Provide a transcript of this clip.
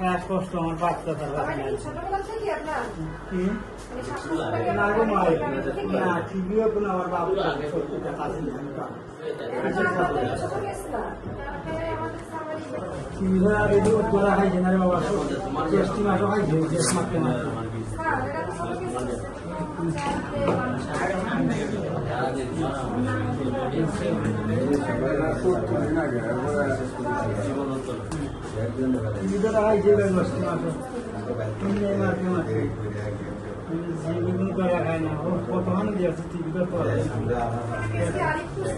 বাঘের মতো আমার বাচ্চা তার মানে না আপনার গো মা ছোটবেলা থেকে? না টিভিও কোনো আমার বাবু সত্যিটা কাছে তোরা খাইছে না রে বাবা খাইছে মারতে इधर आ ये बैल मस्त मार हमने मार के मार ये भी मुँह कर रखा है ना वो तो हम दिया थी इधर पर